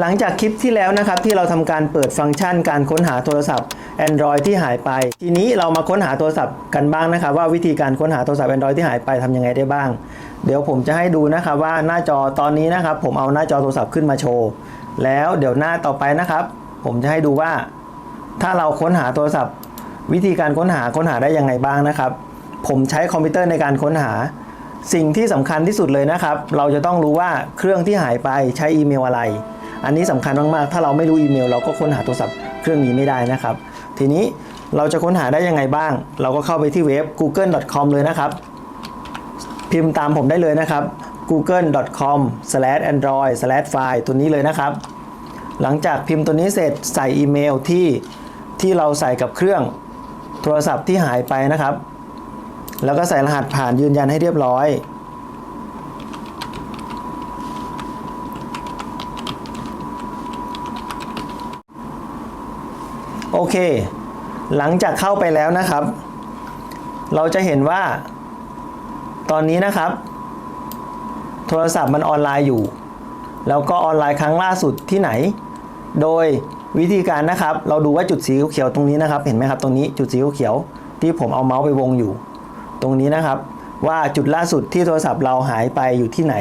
หลังจากคลิปที่แล้วนะครับที่เราทำการเปิดฟังก์ชันการค้นหาโทรศัพท์ Android ที่หายไป ทีนี้เรามาค้นหาโทรศัพท์กันบ้างนะครับ ว่าวิธีการค้นหาโทรศัพท์ Android ที่หายไปทำยังไงได้บ้าง เดี๋ยวผมจะให้ดูนะครับว่าหน้าจอตอนนี้นะครับ ผมเอาหน้าจอโทรศัพท์ขึ้นมาโชว์ แล้วเดี๋ยวหน้าต่อไปนะครับ ผมจะให้ดูว่า ถ้าเราค้นหาโทรศัพท์ วิธีการค้นหาค้นหาได้ยังไงบ้างนะครับ ผมใช้คอมพิวเตอร์ในการค้นหา สิ่งที่สำคัญที่สุดเลยนะครับ เราจะต้องรู้ว่าเครื่องที่หายไปใช้อีเมลอะไร อันนี้สำคัญมากๆ ถ้าเราไม่รู้อีเมล เราก็ค้นหาโทรศัพท์เครื่องนี้ไม่ได้นะครับ ทีนี้เราจะค้นหาได้ยังไงบ้าง เราก็เข้าไปที่เว็บ google.com เลยนะครับ พิมพ์ตามผมได้เลยนะครับ google.com/android/file ตัวนี้เลยนะครับ หลังจากพิมพ์ตัวนี้เสร็จใส่อีเมลที่ที่เราใส่กับเครื่องโทรศัพท์ที่หายไปนะครับ แล้วก็ใส่รหัสผ่านยืนยันให้เรียบร้อย โอเค หลังจากเข้าไปแล้วนะครับ เราจะเห็นว่า ตอนนี้นะครับ โทรศัพท์มันออนไลน์อยู่ แล้วก็ออนไลน์ครั้งล่าสุดที่ไหน โดยวิธีการนะครับ เราดูว่าจุดสีเขียวตรงนี้นะครับ เห็นไหมครับ ตรงนี้จุดสีเขียวที่ผมเอาเมาส์ไปวงอยู่ ตรงนี้นะครับ ว่าจุดล่าสุดที่โทรศัพท์เราหายไปอยู่ที่ไหน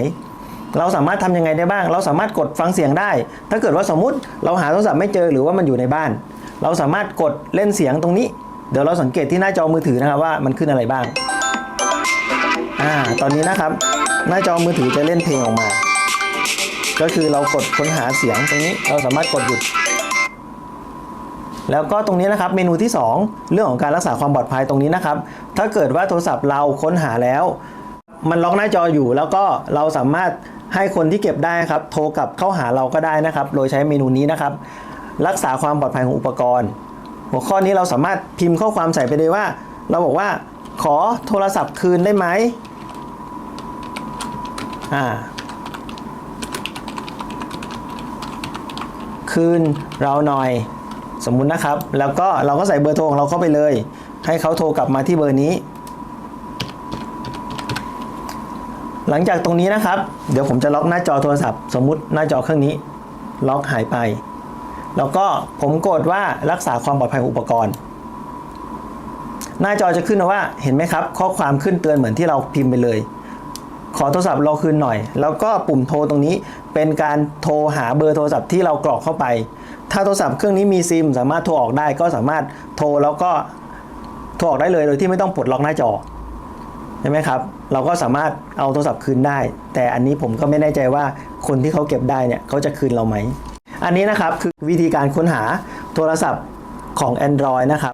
เราสามารถทำยังไงได้บ้าง เราสามารถกดฟังเสียงได้ ถ้าเกิดว่าสมมุติเราหาโทรศัพท์ไม่เจอหรือว่ามันอยู่ในบ้าน เราสามารถกดเล่นเสียงตรงนี้ เดี๋ยวเราสังเกตที่หน้าจอมือถือนะครับว่ามันขึ้นอะไรบ้าง อ่า ตอนนี้นะครับ หน้าจอมือถือจะเล่นเพลงออกมา ก็คือเรากดค้นหาเสียงตรงนี้ เราสามารถกดหยุด แล้วก็ตรงนี้นะครับ เมนูที่ 2 เรื่องของการรักษาความปลอดภัยตรงนี้นะครับ ถ้าเกิดว่าโทรศัพท์เราค้นหาแล้ว มันล็อกหน้าจออยู่แล้วก็เราสามารถให้คนที่เก็บได้ครับ โทรกลับเข้าหาเราก็ได้นะครับ โดยใช้เมนูนี้นะครับ รักษาความปลอดภัยของอุปกรณ์ หัวข้อนี้เราสามารถพิมพ์ข้อความใส่ไปเลยว่า เราบอกว่าขอโทรศัพท์คืนได้ไหมอ่าคืนเราหน่อยสมมุตินะครับ แล้วก็เราก็ใส่เบอร์โทรของเราเข้าไปเลย ให้เขาโทรกลับมาที่เบอร์นี้ หลังจากตรงนี้นะครับ เดี๋ยวผมจะล็อกหน้าจอโทรศัพท์ สมมุติหน้าจอเครื่องนี้ ล็อกหายไป แล้วก็ผมกดว่ารักษาความปลอดภัยของอุปกรณ์ หน้าจอจะขึ้นว่าเห็นไหมครับ ข้อความขึ้นเตือนเหมือนที่เราพิมพ์ไปเลย ขอโทรศัพท์เราคืนหน่อย แล้วก็ปุ่มโทรตรงนี้เป็นการโทรหาเบอร์โทรศัพท์ที่เรากรอกเข้าไป ถ้าโทรศัพท์เครื่องนี้มีซิม สามารถโทรออกได้ก็สามารถโทรแล้วก็โทรออกได้เลยโดยที่ไม่ต้องปลดล็อกหน้าจอใช่ไหมครับ เราก็สามารถเอาโทรศัพท์คืนได้ แต่อันนี้ผมก็ไม่แน่ใจว่าคนที่เขาเก็บได้เนี่ยเขาจะคืนเราไหม อันนี้นะครับคือวิธีการค้นหาโทรศัพท์ของ Android นะครับ